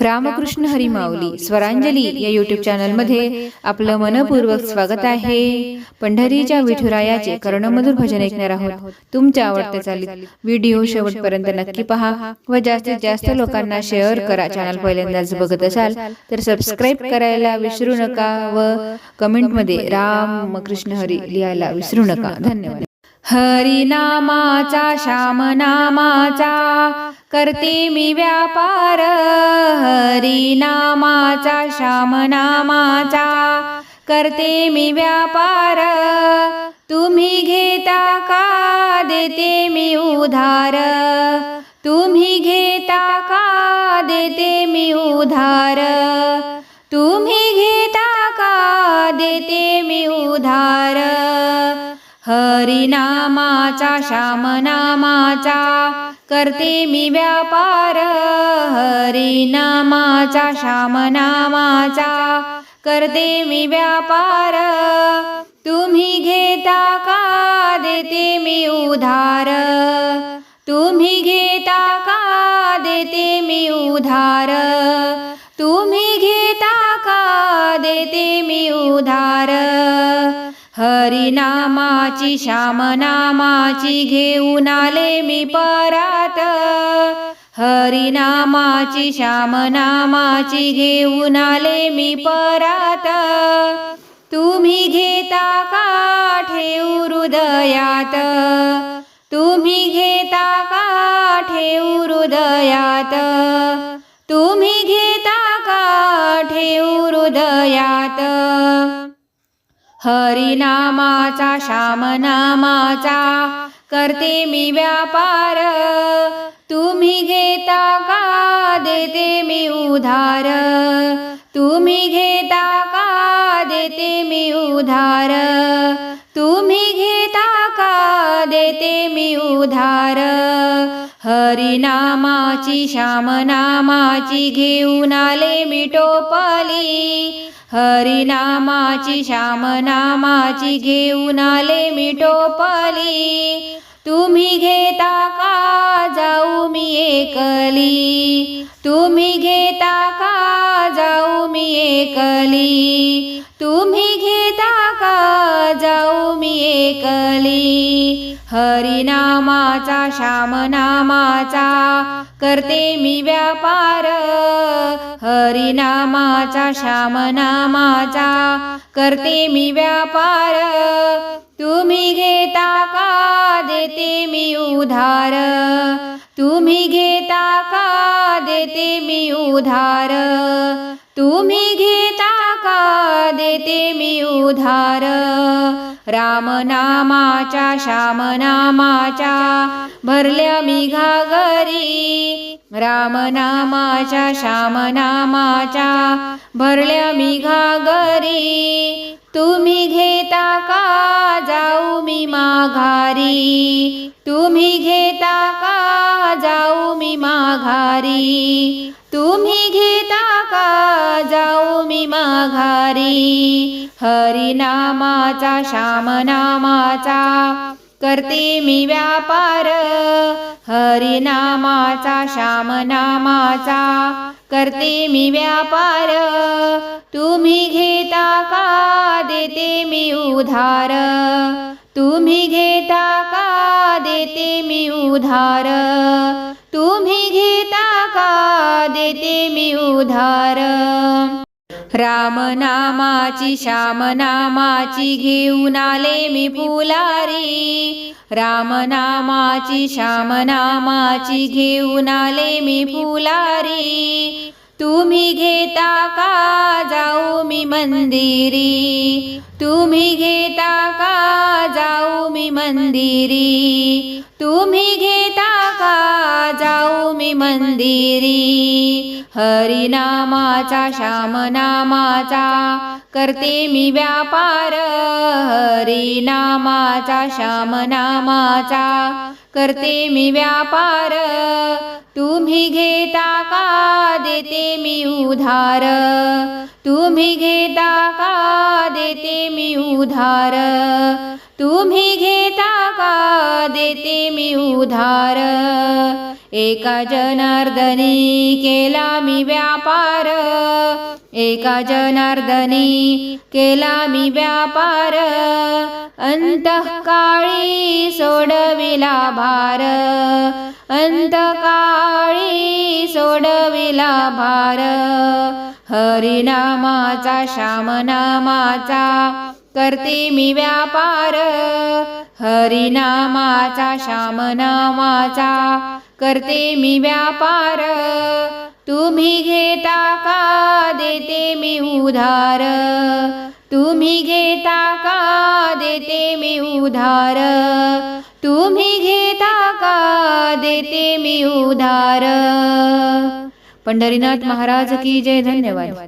रामकृष्ण हरी माऊली स्वरांजली या युट्यूब चॅनलमध्ये आपलं मनपूर्वक स्वागत आहे. पंढरीच्या विठुरायाचे कर्णमधुर भजन ऐकणार आहोत. तुमच्या आवडत्या चालीत व्हिडिओ शेवटपर्यंत नक्की पहा व जास्तीत जास्त लोकांना शेअर करा चॅनल पहिल्यांदाच बघत असाल तर सबस्क्राईब करायला विसरू नका व कमेंटमध्ये राम कृष्ण हरी लिहायला विसरू नका. धन्यवाद. हरिनामाचा श्यामनामाचा करते मी व्यापार हरिनामाचा श्यामनामाचा. करते मी व्यापार तुम्ही घेता का? देते मी उधार. तुम्ही घेता का? देते मी उधार. श्याम नामाचा करते मी व्यापार. हरी नामाचा श्याम नामाचा करते मी व्यापार. तुम्ही घेता का? देते मी उधार. तुम्ही घेता का? देते मी उधार. तुम्ही घेता का? देते मी उधार. हरिनामाची श्यामनामाची घेऊन आले मी परात. हरिनामाची श्यामनामाची घेऊन आले मी परात. तुम्ही घेता का ठेऊ हृदयात? तुम्ही घेता का ठेऊ हृदयात? तुम्ही घेता का ठेऊ हृदयात? हरिनामाचा श्यामनामाचा करते मी व्यापार. तुम्ही घेता का? देते मी उधार. तुम्ही घेता का? देते मी उधार. तुम्ही घेता का? देते मी उधार. हरिनामाची श्यामनामाची घेऊन आले मिठोपाली हरिनामाची श्यामनामाची घेऊन आले मिठोपाली तुम्ही घेता का? जाऊ मी एकली. तुम्ही घेता का? जाऊ मी एकली. हरिनामाचा श्यामनामाचा करते मी व्यापार. हरिनामाचा श्यामनामाचा करते मी व्यापार. तुम्ही घेता का? देते मी उधार. तुम्ही घेता का? देते मी उधार. तुम्ही घेता का देते मी उधार. रामनामाच्या श्यामनामाच्या भरल्या मी घागरी. रामनामाच्या श्यामनामाच्या भरल्या मी घागरी. तुम्ही घेता का? जाऊ मी माघारी. तुम्ही घेता का? जाऊ मी माघारी. तुम्ही घेता का? जाऊ मी माघारी. हरिनामाचा श्यामनामाचा करते मी व्यापार. हरिनामाचा श्यामनामाचा करते मी व्यापार. तुम्ही घेता का? देते मी उधार. तुम्ही घेता देते मी उधार. तुम्ही घेता का? देते मी उधार. रामनामाची श्यामनामाची घेऊन आले मी फुलारी रामनामाची श्यामनामाची घेऊन आले मी फुलारी तुम्ही घेता का जाऊ मी मंदिरी? तुम्ही घेता का जाऊ मी मंदिरी? तुम्ही घेता का जाऊ मी मंदिरी? हरिनामाचा श्यामनामाचा करते मी व्यापार. हरिनामाचा श्यामनामाचा करते मी व्यापार. तुम्ही घेता का देते मी उधार? तुम्ही घेता का देते मी उधार? तुम्ही घेता का देते मी उधार? एका जनार्दनी केला मी व्यापार. एका जनार्दनी केला मी व्यापार. अंतकाळी सोडविला भार. अंतकाळी सोडविला भार. हरिनामाचा श्यामनामाचा करते मी व्यापार. हरिनामाचा श्यामनामाचा करते मी व्यापार. तुम्ही घेता का? देते मी उधार. तुम्ही घेता का? देते मी उधार. तुम्ही घेता का? देते मी उधार. पंढरीनाथ महाराज की जय. धन्यवाद.